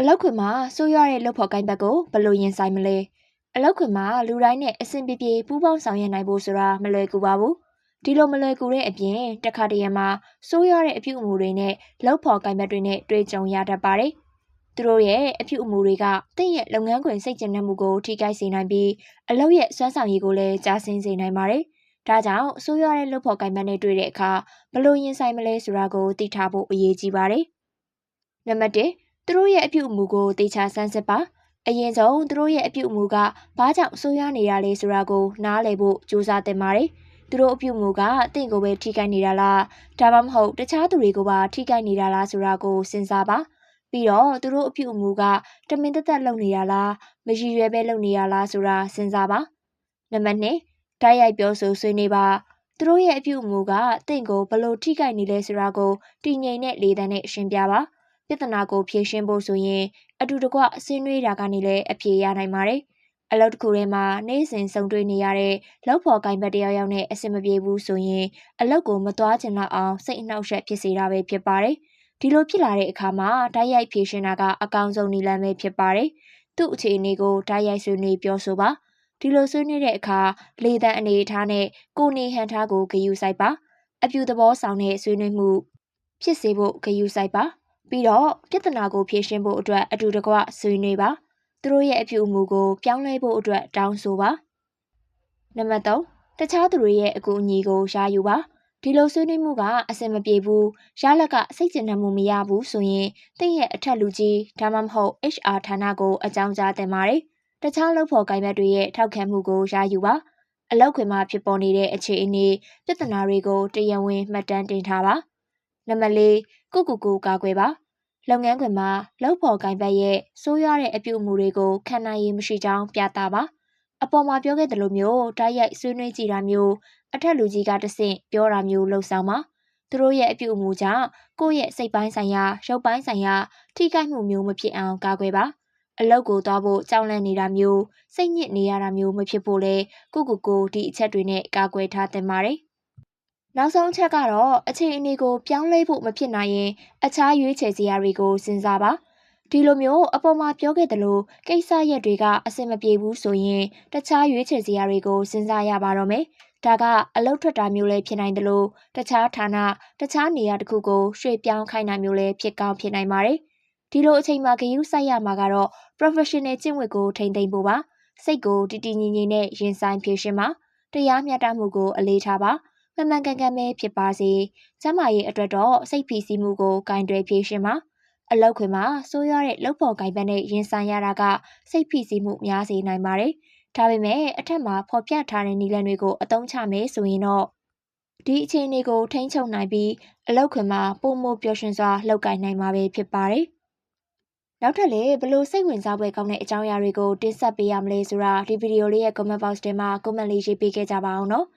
အလောက်ခွင်မှာဆိုးရွားတဲ့လုပ်ဖို့ကိုင်းဘက်ကိုဘယ်လိုရင်ဆိုင်မလဲအလောက်ခွင်မှာလူတိုင်းနဲ့အဆင်ပြေပြေပူးပေါင်းဆောင်ရွက်နိုင်ဖို့ဆိုတာမလွယ်ကူပါဘူးဒီလိုမလွယ်ကူတဲ့အပြင်တစ်ခါတရံမှာဆိုးရွားတဲ့အပြုအမူတွေနဲ့လုပ်ဖို့ကိုင်းဘက်တွေနဲ့တွေ့ကြုံရတတ်ပါတယ်သူတို့ရဲ့အပြုအမူတွေကတင့်ရဲ့လုပ်ငန်းခွင်စိတ်ကျဉ်နှံမှုကိုထိခိုက်စေနိုင်ပြီးအလုပ်ရဲ့စွမ်းဆောင်ရည်ကိုလည်းကြာဆင်းစေနိုင်ပါတယ်။ဒါကြောင့်ဆိုးရွားတဲ့လုပ်ဖို့ကိုင်မနဲ့တွေ့တဲ့အခါဘလို့ရင်ဆိုင်မလဲဆိုတာကိုသိထားဖို့အရေးကြီးပါတယ်။နံပါတ်1 သူတို့ရဲ့အပြုအမူကိုသိချစမ်းစစ်ပါအရင်ဆုံးသူတို့ရဲ့အပြုအမူကဘာကြောင့်ဆိုးရွားနေရလဲဆိုတာကိုနားလည်ဖို့ကြိုးစားသင့်ပါတယ်။သူတို့အပြုအမူကတင့်ကိုပဲထိခိုက်နေတာလားဒါမှမဟုတ်တခြားသူတွေကိုပါထိခိုက်နေတာလားဆိုတာကိုစဉ်းစားပါ။ပြီးတော့သူတို့အပြုအမူကတမင်သက်သက်လုပ်နေရလားမရည်ရွယ်ပဲလုပ်နေရလားဆိုတာစဉ်းစားပါ။နံပါတ်2တိုက်ရိုက်ပြောဆိုဆွေးနွေးပါသူတို့ရဲ့အပြုအမူကတင့်ကိုဘလို့ထိခိုက်နေလဲဆိုတာကိုတည်ငြိမ်တဲ့လေသံနဲ့ရှင်းပြပါ။ ပြဿနာကိုဖြေရှင်းဖို့ဆိုရင်အတူတကွဆွေးနွေးတာကနေလည်းအဖြေရနိုင်ပါတယ်။အလုပ်တစ်ခုထဲမှာနေ့စဉ်စုံတွေ့နေရတဲ့လောက်ဖော်ကိုင်ဘက်တယောက်ယောက်နဲ့အဆင်မပြေဘူးဆိုရင်အလုပ်ကိုမသွားချင်တော့အောင်စိတ်အနှောက်အယှက်ဖြစ်စေတာပဲဖြစ်ပါတယ်။ဒီလိုဖြစ်လာတဲ့အခါမှာတိုက်ရိုက်ဖြေရှင်းတာကအကောင်းဆုံးနည်းလမ်းပဲဖြစ်ပါတယ်။သူ့အခြေအနေကိုတိုက်ရိုက်ဆွေးနွေးပြောဆိုပါ။ဒီလိုဆွေးနွေးတဲ့အခါလေတံအနေအထားနဲ့ကိုနေဟန်ထားကိုဂယူဆိုင်ပါ။အပြူသဘောဆောင်တဲ့ဆွေးနွေးမှုဖြစ်စေဖို့ဂယူဆိုင်ပါ။ ပြီးတော့ပြဿနာကိုဖြေရှင်းဖို့အတွက်အတူတကွဆွေးနွေးပါသူတို့ရဲ့အပြုအမူကိုပြောင်းလဲဖို့အတွက်တောင်းဆိုပါနံပါတ်3တခြားသူတွေရဲ့အကူအညီကိုရယူပါဒီလိုဆွေးနွေးမှုကအဆင်မပြေဘူးရလက်ကစိတ်ကျဉ်နှံမှုမရဘူးဆိုရင်တင့်ရဲ့အထက်လူကြီးဒါမှမဟုတ် HR ဌာနကိုအကြောင်းကြားတင်ပါတယ်တခြားလုပ်ဖော်ကိုင်ဘက်တွေရဲ့ထောက်ခံမှုကိုရယူပါအလောက်ခွင်မှာဖြစ်ပေါ်နေတဲ့အခြေအနေပြဿနာတွေကိုတရားဝင်မှတ်တမ်းတင်ထားပါ နံပါတ်၄ကိုကူကူကာကွယ်ပါလုပ်ငန်းခွင်မှာလုပ်ဖော်ကိုင်ဘက်ရဲ့ဆိုးရွားတဲ့အပြုအမူတွေကိုခံနိုင်ရည်မရှိကြောင်းပြသပါအပေါ်မှာပြောခဲ့သလိုမျိုးတိုက်ရိုက်ဆွေးနွေးကြည့်တာမျိုးအထက်လူကြီးကတဆင့်ပြောတာမျိုးလှုပ်ဆောင်ပါသူတို့ရဲ့အပြုအမူကြောင့်ကိုယ့်ရဲ့စိတ်ပိုင်းဆိုင်ရာရုပ်ပိုင်းဆိုင်ရာထိခိုက်မှုမျိုးမဖြစ်အောင်ကာကွယ်ပါအလောက်ကိုသွားဖို့ကြောက်လန့်နေတာမျိုးစိတ်ညစ်နေရတာမျိုးမဖြစ်ဖို့လဲကိုကိုကိုဒီအချက်တွေနဲ့ကာကွယ်ထားသင့်ပါတယ် နောက်ဆုံးချက်ကတော့အခြေအနေကိုပြောင်းလဲဖို့မဖြစ်နိုင်ရင်အခြားရွေးချယ်စရာတွေကိုစဉ်းစားပါဒီလိုမျိုးအပေါ်မှာပြောခဲ့သလိုကိစ္စရက်တွေကအဆင်မပြေဘူးဆိုရင်တခြားရွေးချယ်စရာတွေကိုစဉ်းစားရပါတော့မယ်ဒါကအလုတ်ထွက်တာမျိုးလည်းဖြစ်နိုင်တယ်လို့တခြားဌာနတခြားနေရာတစ်ခုကိုရွှေ့ပြောင်းခိုင်းတာမျိုးလည်းဖြစ်ကောင်းဖြစ်နိုင်ပါတယ်ဒီလိုအချိန်မှာဂရုစိုက်ရမှာကတော့ professional ကျင့်ဝတ်ကိုထိမ့်သိမ့်ဖို့ပါစိတ်ကိုတည်တည်ငြိမ်ငြိမ်နဲ့ရင်ဆိုင်ဖြေရှင်းပါတရားမျှတမှုကိုအလေးထားပါ မှန်မှန်ကန်ကန်ပဲဖြစ်ပါစေ။ကျမရဲ့အတွက်တော့စိတ်ဖိစီးမှုကိုဂင်တွယ်ဖြေရှင်ပါ။အလောက်ခွင်မှာစိုးရတဲ့လုပ်ဖို့ဂိုင်ဘက်နဲ့ရင်ဆိုင်ရတာကစိတ်ဖိစီးမှုများစေနိုင်ပါတယ်။ဒါပေမဲ့အထက်မှာဖော်ပြထားတဲ့နည်းလမ်းတွေကိုအသုံးချမယ်ဆိုရင်တော့ဒီအခြေအနေကိုထိန်းချုပ်နိုင်ပြီးအလောက်ခွင်မှာပုံမပျော်ရွှင်စွာလှုပ်ကိုင်နိုင်မှာပဲဖြစ်ပါတယ်။နောက်ထပ်လည်းဘလို့စိတ်ဝင်စားဖွယ်ကောင်းတဲ့အကြောင်းအရာတွေကိုတင်ဆက်ပေးရမလဲဆိုတာဒီဗီဒီယိုလေးရဲ့ comment box ထဲမှာ comment လေးရေးပေးခဲ့ကြပါအောင်နော်။